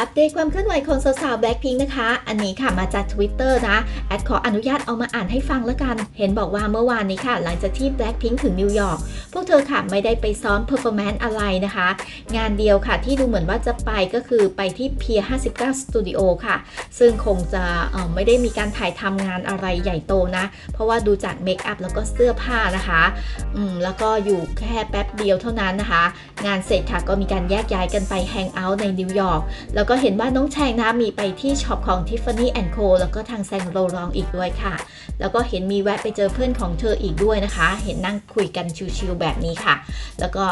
อัปเดตความเคลื่อนไหวของสาวๆ Blackpink นะคะ อันนี้ค่ะมาจาก Twitter นะ แอดขออนุญาตเอามาอ่านให้ฟังแล้วกัน เห็นบอกว่าเมื่อวานนี้ค่ะ หลังจากที่ Blackpink ถึงนิวยอร์ก พวกเธอค่ะไม่ได้ไปซ้อม performance อะไรนะคะ งานเดียวค่ะที่ดูเหมือนว่าจะไปก็คือไปที่ Pier 59 Studio ค่ะ ซึ่งคงจะไม่ได้มีการถ่ายทำงานอะไรใหญ่โตนะ เพราะว่าดูจากเมคอัพแล้วก็เสื้อผ้านะคะอืมแล้วก็อยู่แค่แป๊บเดียวเท่านั้นนะคะ งานเสร็จค่ะก็มีการแยกย้ายกันไปแฮงเอาท์ในนิวยอร์กแล้วก็เห็นว่าน้องแชงนะมีไปที่ช็อปของ Tiffany Co แล้วก็ทางแซงโรลองอีกด้วยค่ะ แล้วก็เห็นมีแวะไปเจอเพื่อนของเธออีกด้วยนะคะ เห็นนั่งคุยกันชิวๆแบบนี้ค่ะ แล้วก็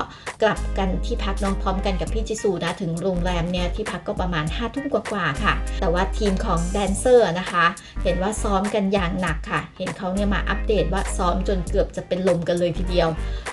กลับกันที่พักน้องพร้อมกันกับพี่จิซูนะถึงโรงแรมเนี่ยที่พักก็ประมาณ5้าทุ่มกว่าๆค่ะ แต่ว่าทีมของแดนเซอร์นะคะ เห็นว่าซ้อมกันอย่างหนักค่ะ เห็นเขาเนี่ยมาอัปเดตว่าซ้อมจนเกือบจะเป็นลมกันเลยทีเดียว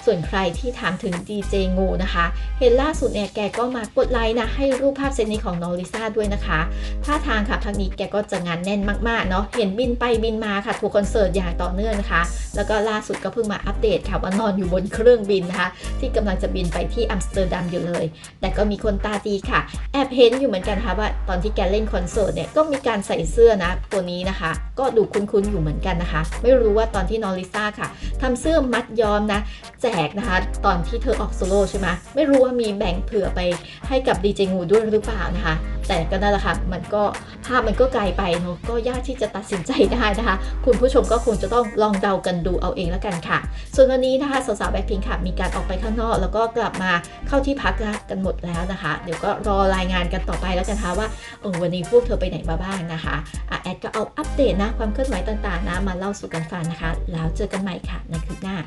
ส่วนใครที่ถามถึงดีเจงูนะคะ เห็นล่าสุดเนี่ยแกก็มากดไลค์นะให้รูปภาพเซตนี้ของน้องลิซ่าด้วยนะคะท่าทางค่ะพักนี้แกก็จะงานแน่นมากๆเนาะเห็นบินไปบินมาค่ะทัวร์คอนเสิร์ตอย่างต่อเนื่องนะคะ แล้วก็ล่าสุดก็เพิ่งมาอัปเดตค่ะว่านอนอยู่บนเครื่องบินนะคะ ที่กำลังจะบินไปที่อัมสเตอร์ดัมอยู่เลย แต่ก็มีคนตาดีค่ะ แอบเห็นอยู่เหมือนกันค่ะว่าตอนที่แกเล่นคอนเสิร์ตเนี่ยก็มีการใส่เสื้อนะตัวนี้นะคะ ก็ดูคุ้นๆอยู่เหมือนกันนะคะ ไม่รู้ว่าตอนที่นอริซ่าค่ะทำเสื้อมัดย้อมนะ แจกนะคะ ตอนที่เธอออกโซโล่ใช่ไหมไม่รู้ว่ามีแบ่งเผื่อไปให้กับดีเจงูด้วยหรือเปล่านะคะแต่ก็นั่นแหละค่ะมันก็ภาพมันก็ไกลไปเนาะก็ยากที่จะตัดสินใจได้นะคะ คุณผู้ชมก็คงจะต้องลองเดากันดูเอาเองแล้วกันค่ะ ส่วนวันนี้นะคะสาวๆแบ็คพิงค่ะมีการออกไปข้างนอก แล้วก็กลับมาเข้าที่พักกันหมดแล้วนะคะ เดี๋ยวก็รอรายงานกันต่อไปแล้วกันนะคะว่าเออวันนี้พวกเธอไปไหนมาบ้างนะคะอะแอดก็เอาอัปเดตนะความเคลื่อนไหวต่างๆนะมาเล่าสู่กันฟังนะคะ แล้วเจอกันใหม่ค่ะในคลิปหน้า